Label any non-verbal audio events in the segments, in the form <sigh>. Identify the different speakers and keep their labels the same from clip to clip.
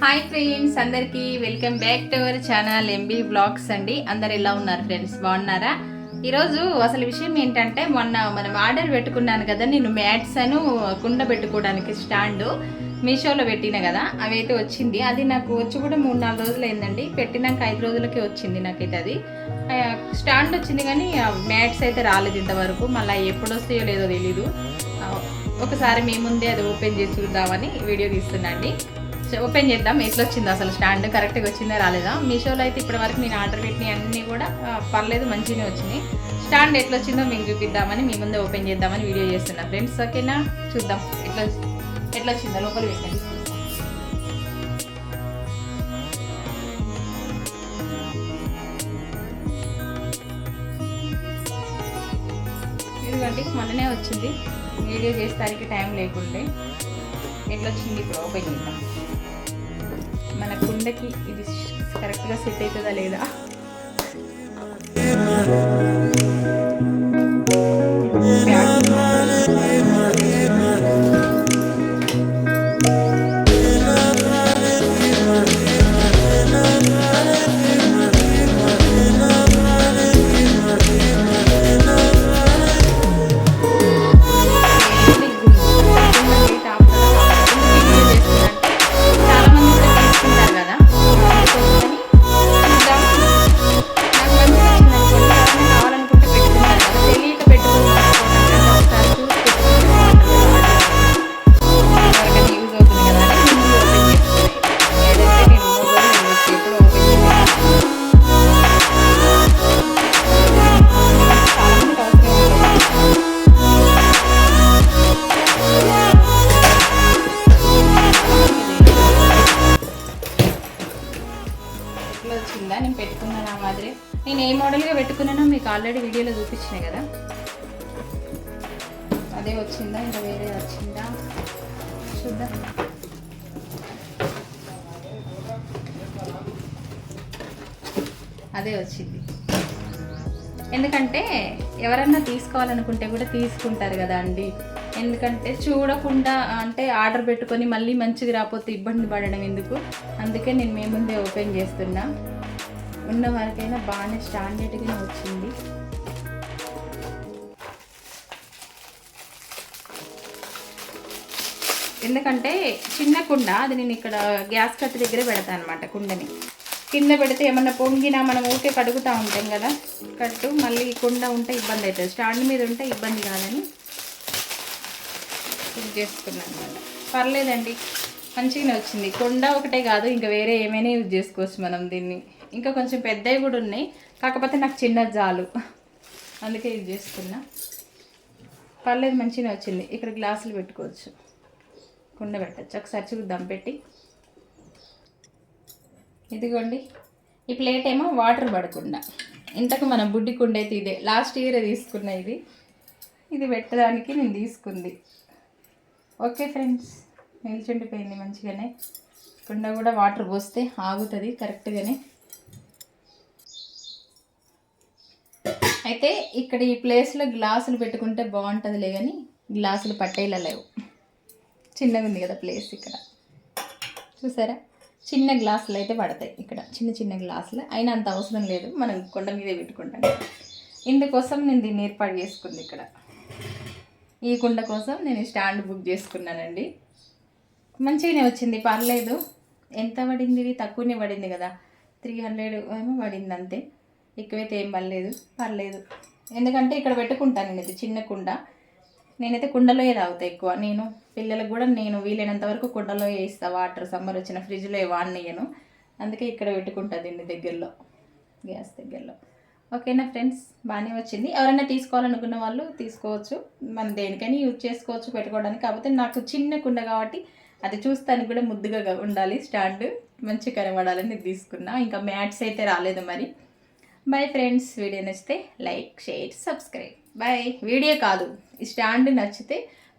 Speaker 1: Hi friends అందరికీ welcome back to our channel MB blogs అండి. అందరు ఎలా ఉన్నారు ఫ్రెండ్స్? బాగున్నారా? ఈరోజు అసలు విషయం ఏంటంటే మొన్న మనం ఆర్డర్ పెట్టుకున్నాను కదా నేను మ్యాట్స్ అను కుండ పెట్టుకోవడానికి స్టాండ్ మీషోలో పెట్టిన కదా అవి అయితే వచ్చింది. అది నాకు వచ్చి కూడా మూడు నాలుగు రోజులు అయిందండి. పెట్టినాక ఐదు రోజులకే వచ్చింది నాకైతే అది. స్టాండ్ వచ్చింది కానీ మ్యాట్స్ అయితే రాలేదు ఇంతవరకు. మళ్ళీ ఎప్పుడు వస్తాయో లేదో తెలీదు. ఒకసారి మీ ముందే అది ఓపెన్ చేసి చూద్దామని వీడియో తీస్తున్నాను అండి. ఓపెన్ చేద్దాం. ఎట్లా వచ్చింది అసలు స్టాండ్? కరెక్ట్గా వచ్చిందా రాలేదా? మీషోలో అయితే ఇప్పటి వరకు నేను ఆర్డర్ పెట్టిన అన్నీ కూడా పర్లేదు మంచిగానే వచ్చినాయి. స్టాండ్ ఎట్లా వచ్చిందో మీకు చూపిద్దామని మీ ముందే ఓపెన్ చేద్దామని వీడియో చేస్తున్నా. ఫ్రెండ్స్ ఓకేనా? చూద్దాం. ఎట్లా ఎట్లా వచ్చిందో లోపల పెట్టండి. ఇదిగోండి మొన్ననే వచ్చింది. వీడియో చేసేదానికి టైం లేకుంటే ఎట్లా వచ్చింది ఇప్పుడు ఓపెన్ చేద్దాం. మన కుండకి ఇది కరెక్ట్గా సెట్ అవుతుందా లేదా? నేను పెట్టుకున్నాను ఆ మాదిరి. నేను ఏ మోడల్గా పెట్టుకున్నానో మీకు ఆల్రెడీ వీడియోలో చూపించినాయి కదా. అదే వచ్చిందా? ఇంకా వేరే వచ్చిందా? చూద్దాం. అదే వచ్చింది. ఎందుకంటే ఎవరన్నా తీసుకోవాలనుకుంటే కూడా తీసుకుంటారు కదా అండి. ఎందుకంటే చూడకుండా అంటే ఆర్డర్ పెట్టుకొని మళ్ళీ మంచిది రాకపోతే ఇబ్బంది పడడం ఎందుకు? అందుకే నేను మీ ముందే ఓపెన్ చేస్తున్నా. ఉన్న వరకైనా బాగానే స్టాండర్డ్గానే వచ్చింది. ఎందుకంటే చిన్న కుండ అది నేను ఇక్కడ గ్యాస్ కట్ దగ్గరే పెడతాను అనమాట కుండని. కింద పెడితే ఏమన్నా పొంగినా మనం ఊకే కడుగుతూ ఉంటాం కదా కట్టు మళ్ళీ కుండ ఉంటే ఇబ్బంది అవుతుంది. స్టాండ్ మీద ఉంటే ఇబ్బంది కాదని ఇది చేసుకున్నాను అనమాట పర్లేదండి. మంచిగానే వచ్చింది. కొండ ఒకటే కాదు ఇంకా వేరే ఏమైనా యూజ్ చేసుకోవచ్చు మనం దీన్ని. ఇంకా కొంచెం పెద్దవి కూడా ఉన్నాయి కాకపోతే నాకు చిన్న జాలు. అందుకే యూజ్ చేసుకున్నా. పర్లేదు మంచిగానే వచ్చింది. ఇక్కడ గ్లాసులు పెట్టుకోవచ్చు. కుండ పెట్టచ్చు. ఒకసారి చూద్దాం పెట్టి. ఇదిగోండి. ఈ ప్లేట్ ఏమో వాటర్ పడకుండా. ఇంతకు మన బుడ్డి కుండ అయితే ఇదే. లాస్ట్ ఇయర్ తీసుకున్న ఇది. ఇది పెట్టడానికి నేను తీసుకుంది. Okay friends. నిల్చుండిపోయింది మంచిగానే. కుండ కూడా వాటర్ పోస్తే ఆగుతుంది కరెక్ట్గానే. అయితే ఇక్కడ ఈ ప్లేస్లో గ్లాసులు పెట్టుకుంటే బాగుంటుందిలే కానీ గ్లాసులు పట్టేలా లేవు. చిన్నగా ఉంది కదా ప్లేస్ ఇక్కడ. చూసారా? చిన్న గ్లాసులు అయితే పడతాయి ఇక్కడ. చిన్న చిన్న గ్లాసులు. అయినా అంత అవసరం లేదు. మనం కొండ మీదే పెట్టుకుంటాం. ఇందుకోసం నేను దీన్ని ఏర్పాటు చేసుకుంది ఇక్కడ. ఈ కుండ కోసం నేను స్టాండ్ బుక్ చేసుకున్నానండి. మంచిగానే వచ్చింది పర్లేదు. ఎంత పడింది? ఇది తక్కువనే పడింది కదా. త్రీ హండ్రెడ్ ఏమో పడింది అంతే. ఎక్కువైతే ఏం పర్లేదు. పర్లేదు. ఎందుకంటే ఇక్కడ పెట్టుకుంటాను నేను చిన్న కుండ. నేనైతే కుండలో తాగుతా ఎక్కువ. నేను పిల్లలకు కూడా నేను వీలైనంత వరకు కుండలో వేస్తా వాటర్ సమ్మర్ వచ్చిన ఫ్రిడ్జ్లో వాడినయ్యను. అందుకే ఇక్కడ పెట్టుకుంటా దీన్ని దగ్గరలో. గ్యాస్ దగ్గరలో. ఓకేనా ఫ్రెండ్స్? బాగానే వచ్చింది. ఎవరైనా తీసుకోవాలనుకున్న వాళ్ళు తీసుకోవచ్చు. మనం దేనికైనా యూజ్ చేసుకోవచ్చు పెట్టుకోవడానికి. కాకపోతే నాకు చిన్న కుండ కాబట్టి అది చూస్తానికి కూడా ముద్దుగా ఉండాలి. స్టాండ్ మంచి కనబడాలని తీసుకున్నా. ఇంకా మ్యాట్స్ అయితే రాలేదు మరి. బై ఫ్రెండ్స్ వీడియో నచ్చితే like share subscribe. Bye video కాదు. ఈ స్టాండ్ నచ్చితే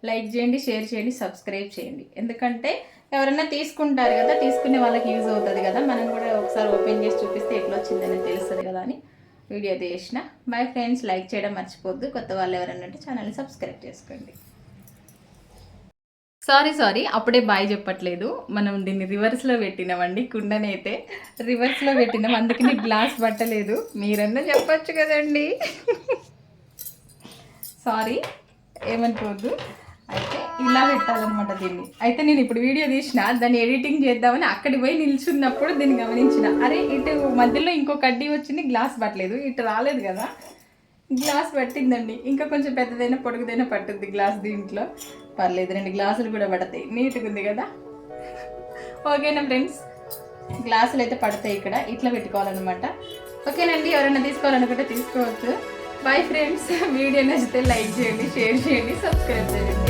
Speaker 1: లైక్ చేయండి షేర్ చేయండి సబ్స్క్రైబ్ చేయండి. ఎందుకంటే ఎవరైనా తీసుకుంటారు కదా తీసుకునే వాళ్ళకి యూజ్ అవుతుంది కదా. మనం కూడా ఒకసారి ఓపెన్ చేసి చూపిస్తే ఎట్లా వచ్చిందని తెలుస్తుంది కదా అని వీడియో చేసిన బై ఫ్రెండ్స్ లైక్ చేయడం మర్చిపోద్దు కొత్త వాళ్ళు ఎవరైనా ఉంటే ఛానల్ని సబ్స్క్రైబ్ చేసుకోండి. సారీ సారీ అప్పుడే బాయ్ చెప్పట్లేదు. మనం దీన్ని రివర్స్లో పెట్టినామండి కుండనైతే. రివర్స్లో పెట్టినాం అందుకని గ్లాస్ పట్టలేదు. మీరన్నా చెప్పొచ్చు కదండి. సారీ ఏమనుకోవద్దు. అయితే ఇలా పెట్టాలన్నమాట దీన్ని. అయితే నేను ఇప్పుడు వీడియో తీసిన దాన్ని ఎడిటింగ్ చేద్దామని అక్కడికి పోయి నిల్చున్నప్పుడు దీన్ని గమనించిన. అరే ఇటు మధ్యలో ఇంకో కడ్డీ వచ్చింది గ్లాస్ పట్టలేదు. ఇటు రాలేదు కదా. గ్లాస్ పట్టిందండి. ఇంకా కొంచెం పెద్దదైనా పొడుగుదైనా పట్టుద్ది గ్లాస్ దీంట్లో. పర్లేదు రెండు గ్లాసులు కూడా పడతాయి. నీట్గా ఉంది కదా? ఓకేనా ఫ్రెండ్స్? గ్లాసులు అయితే పడతాయి ఇక్కడ. ఇట్లా పెట్టుకోవాలన్నమాట. ఓకేనండి ఎవరైనా తీసుకోవాలనుకుంటే తీసుకోవచ్చు. బై ఫ్రెండ్స్ <laughs> వీడియో నచ్చితే లైక్ చేయండి షేర్ చేయండి సబ్స్క్రైబ్ చేయండి.